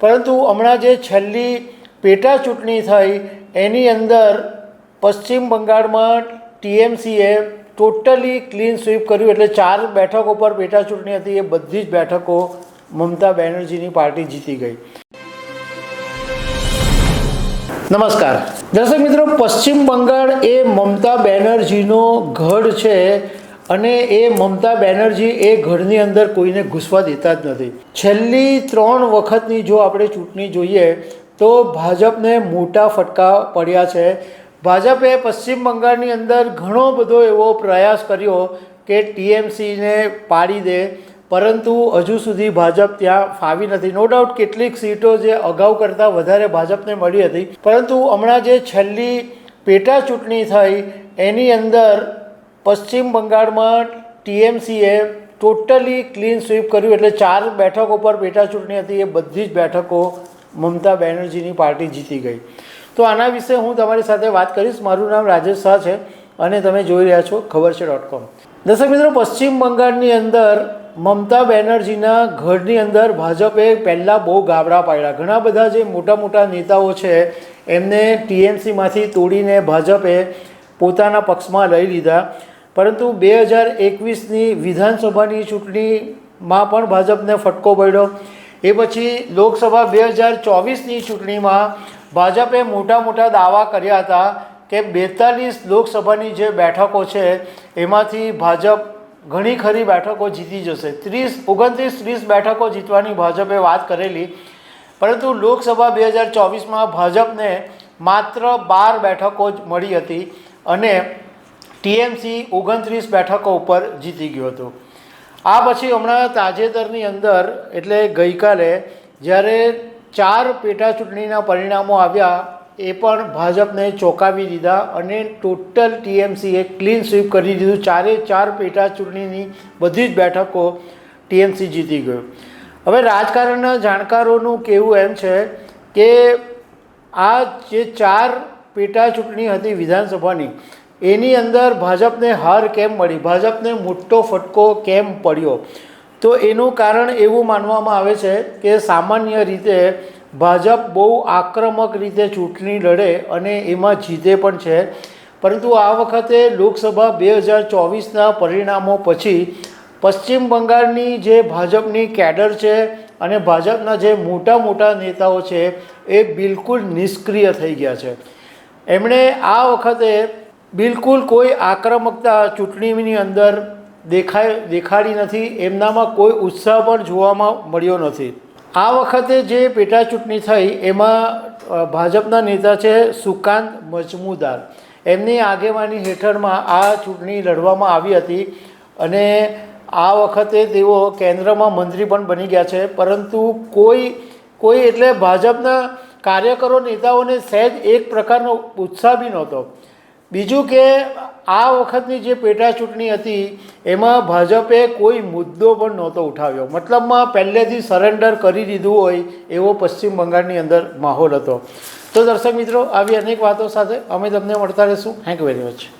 પરંતુ હમણાં જે છેલ્લી પેટા ચૂંટણી થઈ, એની અંદર પશ્ચિમ બંગાળમાં ટીએમસીએ ટોટલી ક્લીન સ્વીપ કર્યું. એટલે ચાર બેઠકો પર પેટા ચૂંટણી હતી, એ બધી જ બેઠકો મમતા બેનર્જીની પાર્ટી જીતી ગઈ. નમસ્કાર. દર્શક મિત્રો, પશ્ચિમ બંગાળ એ મમતા બેનર્જીનો ગઢ છે. અને એ મમતા બેનર્જી એ ઘરની અંદર કોઈને ઘૂસવા દેતા જ નથી. છેલ્લી ત્રણ વખતની જો આપણે ચૂંટણી જોઈએ, તો ભાજપને મોટા ફટકા પડ્યા છે. ભાજપે પશ્ચિમ બંગાળની અંદર ઘણો બધો એવો પ્રયાસ કર્યો કે ટીએમસીને પાડી દે, પરંતુ હજુ સુધી ભાજપ ત્યાં ફાવી નથી. નો ડાઉટ કેટલીક સીટો જે અગાઉ કરતાં વધારે ભાજપને મળી હતી, પરંતુ હમણાં જે છેલ્લી પેટા ચૂંટણી થઈ, એની અંદર પશ્ચિમ બંગાળમાં ટીએમસીએ ટોટલી ક્લીન સ્વીપ કર્યું એટલે ચાર બેઠકો પર પેટા ચૂંટણી હતી, એ બધી જ બેઠકો મમતા બેનર્જીની પાર્ટી જીતી ગઈ. તો આના વિશે હું તમારી સાથે વાત કરીશ. મારું નામ રાજેશ શાહ છે અને તમે જોઈ રહ્યા છો ખબર છે ડોટ કોમ. દર્શક મિત્રો, પશ્ચિમ બંગાળની અંદર મમતા બેનર્જીના ઘરની અંદર ભાજપે પહેલાં બહુ ગાબડા પાડ્યા. ઘણા બધા જે મોટા મોટા નેતાઓ છે, એમને ટીએમસીમાંથી તોડીને ભાજપે પોતાના પક્ષમાં લઈ લીધા. પરંતુ બે હજાર એકવીસની વિધાનસભાની ચૂંટણીમાં પણ ભાજપને ફટકો પડ્યો. એ પછી લોકસભા બે હજાર ચોવીસની ચૂંટણીમાં ભાજપે મોટા મોટા દાવા કર્યા હતા કે બેતાલીસ લોકસભાની જે બેઠકો છે, એમાંથી ભાજપ ઘણી ખરી બેઠકો જીતી જશે. ત્રીસ, ઓગણત્રીસ, ત્રીસ બેઠકો જીતવાની ભાજપે વાત કરેલી. પરંતુ લોકસભા બે હજાર ચોવીસમાં ભાજપને માત્ર બાર બેઠકો જ મળી હતી. અને ટીએમસી ઓગણત્રીસ બેઠકો ઉપર જીતી ગયું હતું. આ પછી હમણાં તાજેતરની અંદર, એટલે ગઈકાલે, જ્યારે ચાર પેટા ચૂંટણીના પરિણામો આવ્યા, એ પણ ભાજપને ચોંકાવી દીધા અને ટોટલ ટીએમસીએ ક્લીન સ્વીપ કરી દીધું. ચારે ચાર પેટા ચૂંટણીની બધી જ બેઠકો ટીએમસી જીતી ગયું. હવે રાજકારણના જાણકારોનું કહેવું એમ છે કે આ જે ચાર પેટા ચૂંટણી હતી વિધાનસભાની. એની અંદર ભાજપને હાર કેમ મળી? ભાજપને મોટો ફટકો કેમ પડ્યો? તો એનું કારણ એવું માનવામાં આવે છે કે સામાન્ય રીતે ભાજપ બહુ આક્રમક રીતે ચૂંટણી લડે અને એમાં જીતે પણ છે. પરંતુ આ વખતે લોકસભા બે હજાર ચોવીસના પરિણામો પછી પશ્ચિમ બંગાળની જે ભાજપની કેડર છે અને ભાજપના જે મોટા મોટા નેતાઓ છે એ બિલકુલ નિષ્ક્રિય થઈ ગયા છે. એમણે આ વખતે બિલકુલ કોઈ આક્રમકતા ચૂંટણીની અંદર દેખાય, દેખાડી નથી, એમનામાં કોઈ ઉત્સાહ પણ જોવામાં મળ્યો નથી. આ વખતે જે પેટા ચૂંટણી થઈ, એમાં ભાજપના નેતા છે સુકાંત મજમુદાર. એમની આગેવાની હેઠળમાં આ ચૂંટણી લડવામાં આવી હતી અને આ વખતે તેઓ કેન્દ્રમાં મંત્રી પણ બની ગયા છે. પરંતુ કોઈ કોઈ એટલે ભાજપના કાર્યકરો, નેતાઓને સહેજ એક પ્રકારનો ઉત્સાહ બી નહોતો. બીજું કે આ વખતની જે પેટા ચૂંટણી હતી, એમાં ભાજપે કોઈ મુદ્દો પણ નહોતો ઉઠાવ્યો. મતલબમાં પહેલેથી સરેન્ડર કરી દીધું હોય એવો પશ્ચિમ બંગાળની અંદર માહોલ હતો. તો દર્શક મિત્રો, આવી અનેક વાતો સાથે અમે તમને મળતા રહીશું. Thank very much